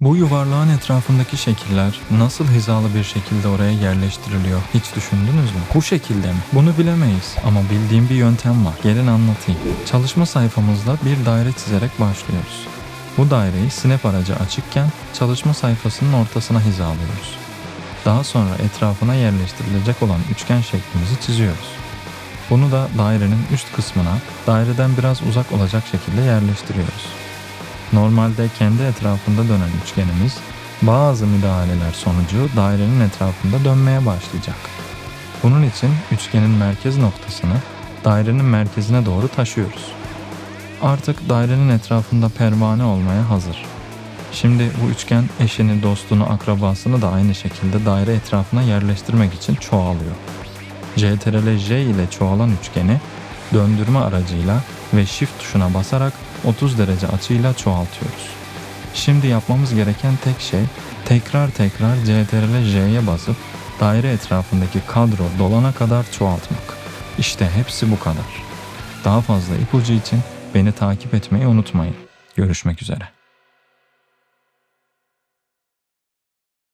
Bu yuvarlağın etrafındaki şekiller nasıl hizalı bir şekilde oraya yerleştiriliyor hiç düşündünüz mü? Bu şekilde mi? Bunu bilemeyiz ama bildiğim bir yöntem var. Gelin anlatayım. Çalışma sayfamızda bir daire çizerek başlıyoruz. Bu daireyi snap aracı açıkken çalışma sayfasının ortasına hizalıyoruz. Daha sonra etrafına yerleştirilecek olan üçgen şeklimizi çiziyoruz. Bunu da dairenin üst kısmına daireden biraz uzak olacak şekilde yerleştiriyoruz. Normalde kendi etrafında dönen üçgenimiz bazı müdahaleler sonucu dairenin etrafında dönmeye başlayacak. Bunun için üçgenin merkez noktasını dairenin merkezine doğru taşıyoruz. Artık dairenin etrafında pervane olmaya hazır. Şimdi bu üçgen eşini, dostunu, akrabasını da aynı şekilde daire etrafına yerleştirmek için çoğalıyor. CTRL J ile çoğalan üçgeni döndürme aracıyla ve Shift tuşuna basarak 30 derece açıyla çoğaltıyoruz. Şimdi yapmamız gereken tek şey tekrar tekrar CTRL J'ye basıp daire etrafındaki kadro dolana kadar çoğaltmak. İşte hepsi bu kadar. Daha fazla ipucu için beni takip etmeyi unutmayın. Görüşmek üzere.